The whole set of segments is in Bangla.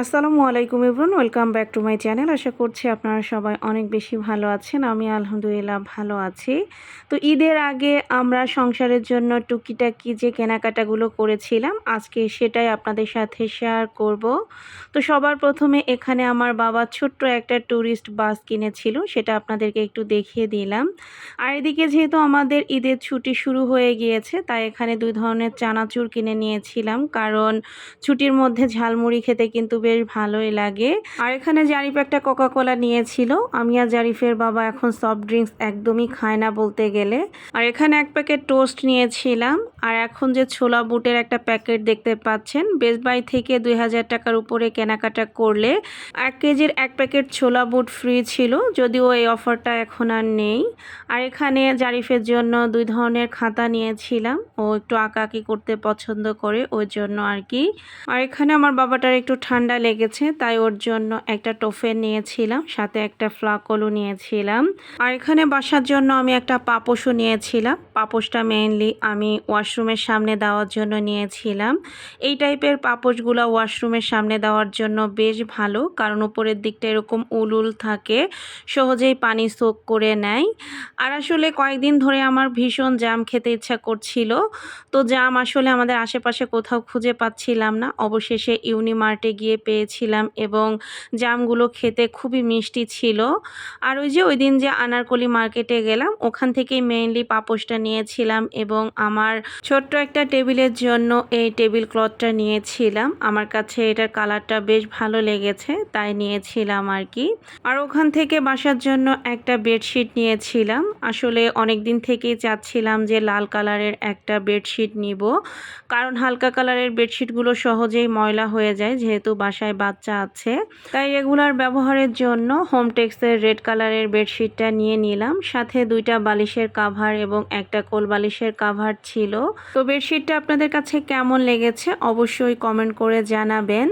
আসসালামু আলাইকুম everyone welcome back to my channel. আশা করছি আপনারা সবাই অনেক বেশি ভালো আছেন, আমি আলহামদুলিল্লাহ ভালো আছি। তো ঈদের আগে আমরা সংসারের জন্য টুকিটাকি যে কেনাকাটাগুলো করেছিলাম, আজকে সেটাই আপনাদের সাথে শেয়ার করব। তো সবার প্রথমে এখানে আমার বাবা ছোট্ট একটা ট্যুরিস্ট বাস কিনেছিল, সেটা আপনাদেরকে একটু দেখিয়ে দিলাম। আর এদিকে যেহেতু আমাদের ঈদের ছুটি শুরু হয়ে গিয়েছে, তাই এখানে দুই ধরনের চানাচুর কিনে নিয়েছিলাম। কারণ ছুটির মধ্যে ঝালমুড়ি খেতে কিন্তু বেশ ভালোই লাগে। আর এখানে জারিফ একটা কোকা কোলা নিয়েছিল। আমি আর জারিফের বাবা এখন সফট ড্রিঙ্কস একদমই খায় না বলতে গেলে। আর এখানে এক প্যাকেট টোস্ট নিয়েছিলাম। আর এখন যে ছোলা বুটের একটা প্যাকেট দেখতে পাচ্ছেন বেস্ট বাই থেকে দুই হাজার টাকার উপরে কেনাকাটা করলে এক কেজির এক প্যাকেট ছোলা বুট ফ্রি ছিল, যদিও এই অফারটা এখন আর নেই। আর এখানে জারিফের জন্য দুই ধরনের খাতা নিয়েছিলাম। ও একটু আঁকাআঁকি করতে পছন্দ করে, ওই জন্য আর কি। আর এখানে আমার বাবাটার একটু ঠান্ডা লেগেছে, তাই ওর জন্য একটা টোফে নিয়েছিলাম, সাথে একটা ফ্লাকলও নিয়েছিলাম। আর এখানে বাসার জন্য আমি একটা পাপোশও নিয়েছিলাম। পাপোশটা মেইনলি আমি ওয়াশরুমের সামনে দেওয়ার জন্য নিয়েছিলাম। এই টাইপের পাপোশগুলো ওয়াশরুমের সামনে দেওয়ার জন্য বেশ ভালো, কারণ উপরের দিকটা এরকম উল উল থাকে, সহজেই পানি সোক করে নেয়। আর আসলে কয়েকদিন ধরে আমার ভীষণ জাম খেতে ইচ্ছা করছিল, তো জাম আসলে আমাদের আশেপাশে কোথাও খুঁজে পাচ্ছিলাম না। অবশেষে ইউনিমার্টে গিয়ে পেয়েছিলাম এবং জামগুলো খেতে খুবই মিষ্টি ছিল। আর ওই যে ওই দিন যে আনারকলি মার্কেটে গেলাম, ওখান থেকেই মেইনলি পাপোশটা নিয়েছিলাম এবং আমার ছোট্ট একটা টেবিলের জন্য এই টেবিল ক্লথটা নিয়েছিলাম। আমার কাছে এটার কালারটা বেশ ভালো লেগেছে, তাই নিয়েছিলাম আর কি। আর ওখান থেকে বাসার জন্য একটা বেডশিট নিয়েছিলাম। আসলে অনেক দিন থেকেই চাচ্ছিলাম যে লাল কালারের একটা বেডশিট নিব, কারণ হালকা কালারের বেডশিটগুলো সহজেই ময়লা হয়ে যায়, যেহেতু বাসায় বাচ্চা আছে। তাই রেগুলার ব্যবহারের জন্য হোমটেক্সের রেড কালারের বেডশিটটা নিয়ে নিলাম। সাথে দুইটা বালিশের কাভার এবং একটা কোল বালিশের কাভার ছিল। তো বেডশিটটা আপনাদের কাছে কেমন লেগেছে অবশ্যই কমেন্ট করে জানাবেন।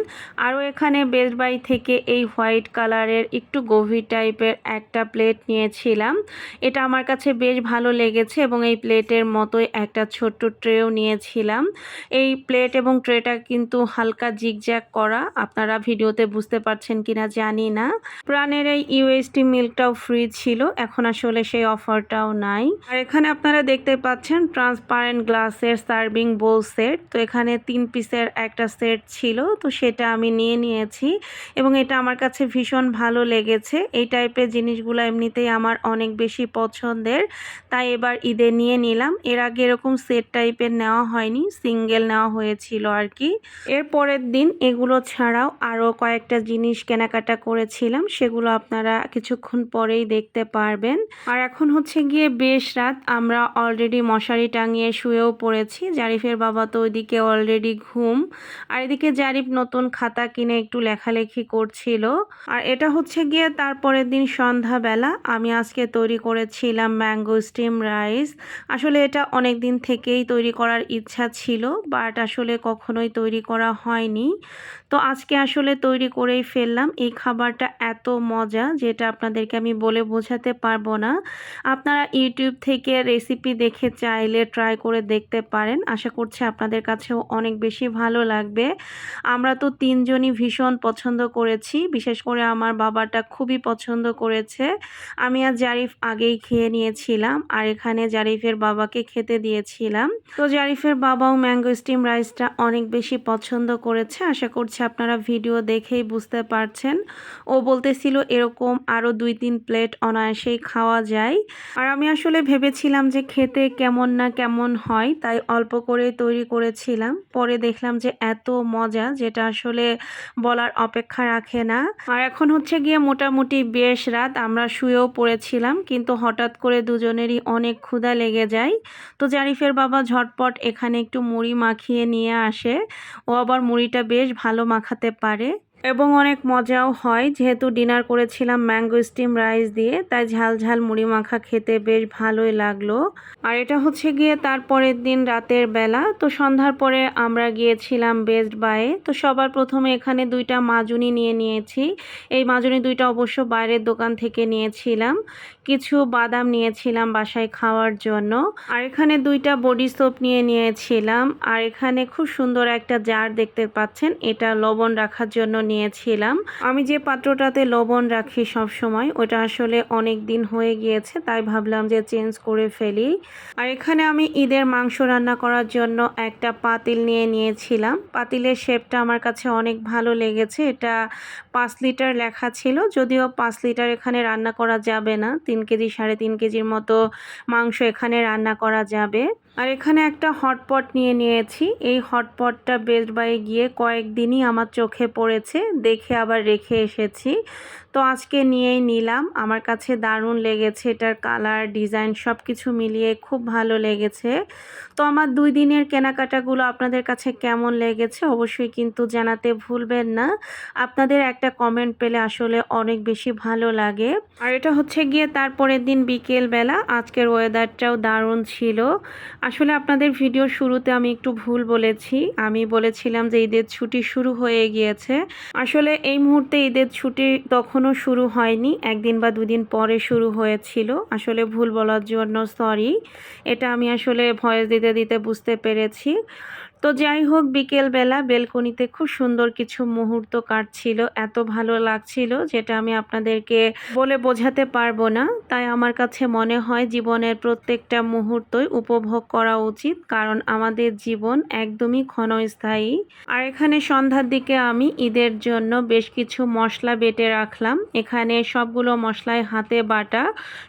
আরও এখানে বেস্ট বাই থেকে এই হোয়াইট কালারের একটু গভীর টাইপের একটা প্লেট নিয়েছিলাম। এটা আমার কাছে বেশ ভালো লেগেছে এবং এই প্লেটের মতোই একটা ছোট্ট ট্রেও নিয়েছিলাম। এই প্লেট এবং ট্রেটা কিন্তু হালকা জিগজ্যাগ করা। আপনারা ভিডিওতে বুঝতে পারছেন কিনা জানি না। প্রাণের এই ইউএসটি মিল্কটাও ফ্রি ছিল, এখন আসলে সেই অফারটাও নাই। আর এখানে আপনারা দেখতে পাচ্ছেন ট্রান্সপারেন্ট গ্লাসের সার্ভিং বোল সেট তো এখানে তিন পিসের একটা সেট ছিল, তো সেটা আমি নিয়ে নিয়েছি এবং এটা আমার কাছে ভীষণ ভালো লেগেছে। এই টাইপের জিনিসগুলো এমনিতেই আমার অনেক বেশি পছন্দের, তাই এবার ঈদে নিয়ে নিলাম। এর আগে এরকম সেট টাইপের নেওয়া হয়নি সিঙ্গেল নেওয়া হয়েছিল আর কি। এর পরের দিন এগুলো ছাড়াও আরও কয়েকটা জিনিস কেনাকাটা করেছিলাম, সেগুলো আপনারা কিছুক্ষণ পরেই দেখতে পারবেন। আর এখন হচ্ছে গিয়ে বেশ রাত, আমরা অলরেডি মশারি টাঙিয়ে শুয়েও পড়েছি। জারিফের বাবা তো ওইদিকে অলরেডি ঘুম। আর এদিকে জারিফ নতুন খাতা কিনে একটু লেখালেখি করছিল। আর এটা হচ্ছে গিয়ে তারপরের দিন সন্ধ্যাবেলা। আমি আজকে তৈরি করেছিলাম ম্যাঙ্গো স্টিম রাইস আসলে এটা অনেক দিন থেকেই তৈরি করার ইচ্ছা ছিল বাট আসলে কখনোই তৈরি করা হয়নি। তো আজকে আসলে তৈরি করেই ফেললাম। এই খাবারটা এত মজা যেটা আপনাদেরকে আমি বলে বোঝাতে পারব না। আপনারা ইউটিউব থেকে রেসিপি দেখে চাইলে ট্রাই করে দেখতে পারেন। আশা করছি আপনাদের কাছেও অনেক বেশি ভালো লাগবে। আমরা তো তিনজনই ভীষণ পছন্দ করেছি। বিশেষ করে আমার বাবাটা খুবই পছন্দ করেছে। আমি আর জারিফ আগেই খেয়ে নিয়েছিলাম আর এখানে জারিফের বাবাকে খেতে দিয়েছিলাম। তো জারিফের বাবাও ম্যাঙ্গো স্টিম রাইসটা অনেক বেশি পছন্দ করেছে। আশা করছি আপনারা ভিডিও দেখেই বুঝতে পারছেন। ও বলতেছিল এরকম আরও দুই তিন প্লেট অনায়াসেই খাওয়া যায়। আর আমি আসলে ভেবেছিলাম যে খেতে কেমন না কেমন হয়, তাই অল্প করে তৈরি করেছিলাম। পরে দেখলাম যে এত মজা, যেটা আসলে বলার অপেক্ষা রাখে না। আর এখন হচ্ছে গিয়ে মোটামুটি বেশ রাত, আমরা শুয়েও পড়েছিলাম, কিন্তু হঠাৎ করে দুজনেরই অনেক ক্ষুধা লেগে যায়। তো জারিফের বাবা ঝটপট এখানে একটু মুড়ি মাখিয়ে নিয়ে আসে। ও আবার মুড়িটা বেশ ভালো মাখাতে পারে এবং অনেক মজাও হয়। যেহেতু ডিনার করেছিলাম ম্যাঙ্গো স্টিম রাইস দিয়ে, তাই ঝাল ঝাল মুড়ি মাখা খেতে বেশ ভালোই লাগল। আর এটা হচ্ছে গিয়ে তারপরের দিন রাতের বেলা। তো সন্ধ্যার পরে আমরা গিয়েছিলাম বেস্ট বায়ে তো সবার প্রথমে এখানে দুইটা মাজুনি নিয়ে নিয়েছি। এই মাজুনি দুইটা অবশ্য বাইরের দোকান থেকে নিয়েছিলাম। কিছু বাদাম নিয়েছিলাম বাসায় খাওয়ার জন্য। আর এখানে দুইটা বডি সোপ নিয়ে নিয়েছিলাম। আর এখানে খুব সুন্দর একটা জার দেখতে পাচ্ছেন। এটা লবণ রাখার জন্য নিয়েছিলাম। আমি যে পাত্রটাতে লবণ রাখি সব সময় ওটা আসলে অনেক দিন হয়ে গিয়েছে, তাই ভাবলাম যে চেঞ্জ করে ফেলি। আর এখানে আমি ঈদের মাংস রান্না করার জন্য একটা পাতিল নিয়ে নিয়েছিলাম। পাতিলের শেপটা আমার কাছে অনেক ভালো লেগেছে। এটা পাঁচ লিটার লেখা ছিল, যদিও পাঁচ লিটার এখানে রান্না করা যাবে না। তিন কেজি, সাড়ে তিন কেজির মতো মাংস এখানে রান্না করা যাবে। আর এখানে একটা হটপট নিয়ে নিয়েছি। এই হটপটটা বেস্ট বাইয়ে গিয়ে কয়েকদিনই আমার চোখে পড়েছে, দেখে আবার রেখে এসেছি। তো আজকে নিয়েই নিলাম। আমার কাছে দারুণ লেগেছে এটার কালার, ডিজাইন সব কিছু মিলিয়ে খুব ভালো লেগেছে। তো আমার দুই দিনের কেনাকাটাগুলো আপনাদের কাছে কেমন লেগেছে অবশ্যই কিন্তু জানাতে ভুলবেন না। আপনাদের একটা কমেন্ট পেলে আসলে অনেক বেশি ভালো লাগে। আর এটা হচ্ছে গিয়ে তারপরের দিন বিকেল বেলা আজকের ওয়েদারটাও দারুণ ছিল। আসলে আপনাদের ভিডিও শুরুতে আমি একটু ভুল বলেছি। আমি বলেছিলাম যে ঈদের ছুটি শুরু হয়ে গিয়েছে। আসলে এই মুহূর্তে ঈদের ছুটি তখনও শুরু হয়নি, একদিন বা দুদিন পরে শুরু হয়েছিল। আসলে ভুল বলার জন্য সরি এটা আমি আসলে ভয়েস দিতে দিতে বুঝতে পেরেছি। তো যাই হোক, বিকেলবেলা বেলকনিতে খুব সুন্দর কিছু মুহূর্ত কাটছিল। এত ভালো লাগছিল যেটা আমি আপনাদেরকে বলে বোঝাতে পারব না। তাই আমার কাছে মনে হয় জীবনের প্রত্যেকটা মুহূর্তই উপভোগ করা উচিত, কারণ আমাদের জীবন একদমই ক্ষণস্থায়ী। আর এখানে সন্ধ্যার দিকে আমি ঈদের জন্য বেশ কিছু মশলা বেটে রাখলাম। এখানে সবগুলো মশলায় হাতে বাটা,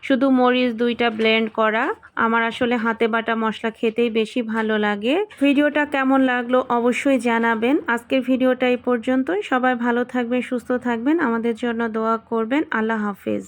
শুধু মরিচ দুইটা ব্লেন্ড করা। আমার আসলে হাতে বাটা মশলা খেতেই বেশি ভালো লাগে। ভিডিওটা কেমন লাগল অবশ্যই জানাবেন। আজকের ভিডিওটা এই পর্যন্তই। সবাই ভালো থাকবেন, সুস্থ থাকবেন। আমাদের জন্য দোয়া করবেন। আল্লাহ হাফিজ।